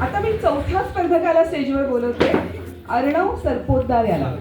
आता मी चौथ्या स्पर्धकाला स्टेजवर बोलवते. अर्णव सरपोतदार याला.